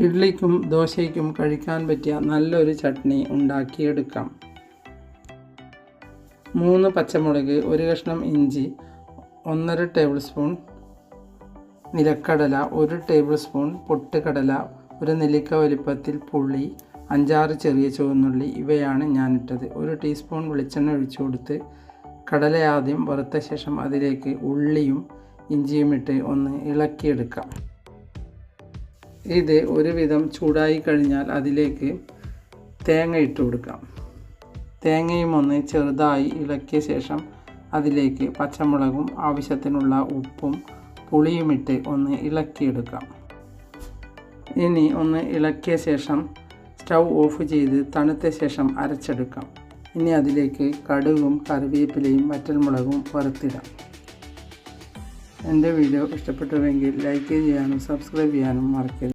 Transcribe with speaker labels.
Speaker 1: ഇഡ്ലിക്കും ദോശയ്ക്കും കഴിക്കാൻ പറ്റിയ നല്ലൊരു ചട്നി ഉണ്ടാക്കിയെടുക്കാം. മൂന്ന് പച്ചമുളക് ഒരു കഷ്ണം ഇഞ്ചി ഒന്നര ടേബിൾ സ്പൂൺ നിലക്കടല ഒരു ടേബിൾ സ്പൂൺ പൊട്ടുകടല ഒരു നെല്ലിക്ക വലിപ്പത്തിൽ പുളി അഞ്ചാറ് ചെറിയ ചുവന്നുള്ളി ഇവയാണ് ഞാനിട്ടത്. ഒരു ടീസ്പൂൺ വെളിച്ചെണ്ണ ഒഴിച്ചു കൊടുത്ത് കടല ആദ്യം വറുത്ത ശേഷം അതിലേക്ക് ഉള്ളിയും ഇഞ്ചിയും ഇട്ട് ഒന്ന് ഇളക്കിയെടുക്കാം. ഇത് ഒരുവിധം ചൂടായി കഴിഞ്ഞാൽ അതിലേക്ക് തേങ്ങ ഇട്ട് കൊടുക്കാം. തേങ്ങയും ഒന്ന് ചെറുതായി ഇളക്കിയ ശേഷം അതിലേക്ക് പച്ചമുളകും ആവശ്യത്തിനുള്ള ഉപ്പും പുളിയുമിട്ട് ഒന്ന് ഇളക്കിയെടുക്കാം. ഇനി ഒന്ന് ഇളക്കിയ ശേഷം സ്റ്റൗ ഓഫ് ചെയ്ത് തണുത്ത ശേഷം അരച്ചെടുക്കാം. ഇനി അതിലേക്ക് കടുകും കറിവേപ്പിലയും വറ്റൽമുളകും വറുത്തിടാം. എന്റെ വീഡിയോ ഇഷ്ടപ്പെട്ടുവെങ്കിൽ ലൈക്ക് ചെയ്യാനും സബ്സ്ക്രൈബ് ചെയ്യാനും മറക്കരുത്.